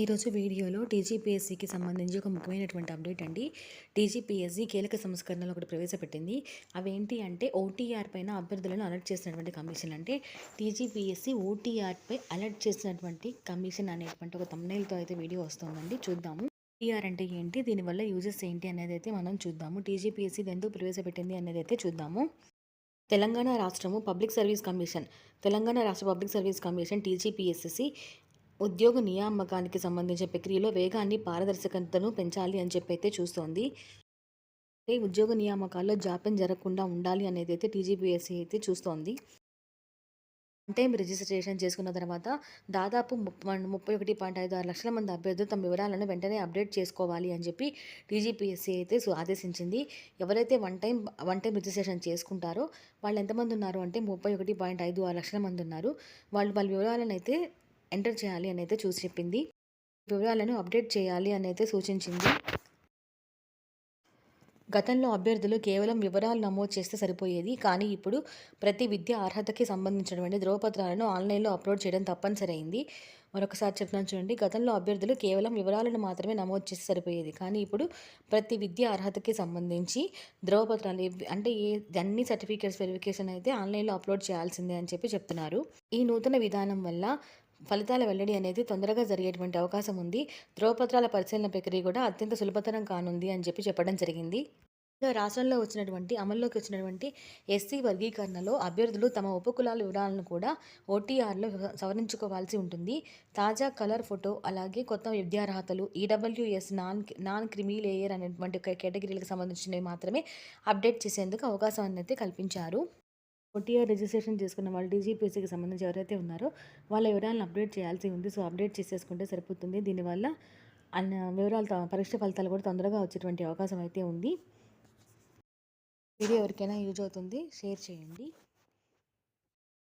ఈరోజు వీడియోలో టీజీపీఎస్సీకి సంబంధించి ఒక ముఖ్యమైనటువంటి అప్డేట్ అండి. టీజీపీఎస్సీ కీలక సంస్కరణలు ఒకటి ప్రవేశపెట్టింది. అవేంటి అంటే ఓటీఆర్ పైన అభ్యర్థులను అలర్ట్ చేసినటువంటి కమిషన్ అంటే టీజీపీఎస్సీ ఓటీఆర్పై అలర్ట్ చేసినటువంటి కమిషన్ అనేటువంటి ఒక తమ్నైల్తో అయితే వీడియో వస్తుందండి. చూద్దాము. ఓటీఆర్ అంటే ఏంటి? దీనివల్ల యూజెస్ ఏంటి అనేది అయితే మనం చూద్దాము. టీజీపీఎస్సీ ఎందుకు ప్రవేశపెట్టింది అనేది అయితే చూద్దాము. తెలంగాణ రాష్ట్రము పబ్లిక్ సర్వీస్ కమిషన్ తెలంగాణ రాష్ట్ర పబ్లిక్ సర్వీస్ కమిషన్ టీజీపీఎస్సీ ఉద్యోగ నియామకానికి సంబంధించిన ప్రక్రియలో వేగాన్ని పారదర్శకతను పెంచాలి అని చెప్పి అయితే చూస్తోంది ఉద్యోగ నియామకాల్లో జాప్యం జరగకుండా ఉండాలి అనేది అయితే టీజీపీఎస్సీ అయితే చూస్తోంది. వన్ టైం రిజిస్ట్రేషన్ చేసుకున్న తర్వాత దాదాపు ముప్పై ముప్పై ఒకటి పాయింట్ ఐదు ఆరు లక్షల మంది అభ్యర్థులు తమ వివరాలను వెంటనే అప్డేట్ చేసుకోవాలి అని చెప్పి టీజీపీఎస్సీ అయితే ఆదేశించింది. ఎవరైతే one time one time registration చేసుకుంటారో వాళ్ళు ఎంతమంది ఉన్నారు అంటే ముప్పై ఒకటి పాయింట్ ఐదు ఆరు లక్షల మంది ఉన్నారు. వాళ్ళు వాళ్ళ వివరాలను అయితే ఎంటర్ చేయాలి అని అయితే చూసి చెప్పింది. వివరాలను అప్డేట్ చేయాలి అని అయితే సూచించింది. గతంలో అభ్యర్థులు కేవలం వివరాలు నమోదు చేస్తే సరిపోయేది. కానీ ఇప్పుడు ప్రతి విద్య అర్హతకి సంబంధించినటువంటి ధ్రువపత్రాలను ఆన్లైన్లో అప్లోడ్ చేయడం తప్పనిసరి అయింది మరొకసారి చెప్తున్నాను చూడండి. గతంలో అభ్యర్థులు కేవలం వివరాలను మాత్రమే నమోదు చేస్తే సరిపోయేది. కానీ ఇప్పుడు ప్రతి విద్య అర్హతకి సంబంధించి ధ్రువపత్రాలు అంటే ఏ అన్ని సర్టిఫికేట్స్ వెరిఫికేషన్ అయితే ఆన్లైన్లో అప్లోడ్ చేయాల్సిందే అని చెప్పి చెప్తున్నారు. ఈ నూతన విధానం వల్ల ఫలితాల వెల్లడి అనేది తొందరగా జరిగేటువంటి అవకాశం ఉంది. ధ్రువపత్రాల పరిశీలన ప్రక్రియ కూడా అత్యంత సులభతరం కానుంది అని చెప్పి చెప్పడం జరిగింది. రాష్ట్రంలో వచ్చినటువంటి అమల్లోకి వచ్చినటువంటి ఎస్సీ వర్గీకరణలో అభ్యర్థులు తమ ఉపకులాల వివరాలను కూడా ఓటీఆర్లో సవరించుకోవాల్సి ఉంటుంది. తాజా కలర్ ఫోటో అలాగే కొత్త విద్యార్హతలు EWS non non creamy layer అనేటువంటి కేటగిరీలకు సంబంధించినవి మాత్రమే అప్డేట్ చేసేందుకు అవకాశం అనేది కల్పించారు. ఓటీఆర్ రిజిస్ట్రేషన్ చేసుకున్న వాళ్ళు డీజీపీసీకి సంబంధించి ఎవరైతే ఉన్నారో వాళ్ళ వివరాలను అప్డేట్ చేయాల్సి ఉంది. సో అప్డేట్ చేసేసుకుంటే సరిపోతుంది. దీనివల్ల అన్న వివరాలు త- పరీక్ష ఫలితాలు కూడా తొందరగా వచ్చేటువంటి అవకాశం అయితే ఉంది. వీడియో ఎవరికైనా యూజ్ అవుతుంది షేర్ చేయండి.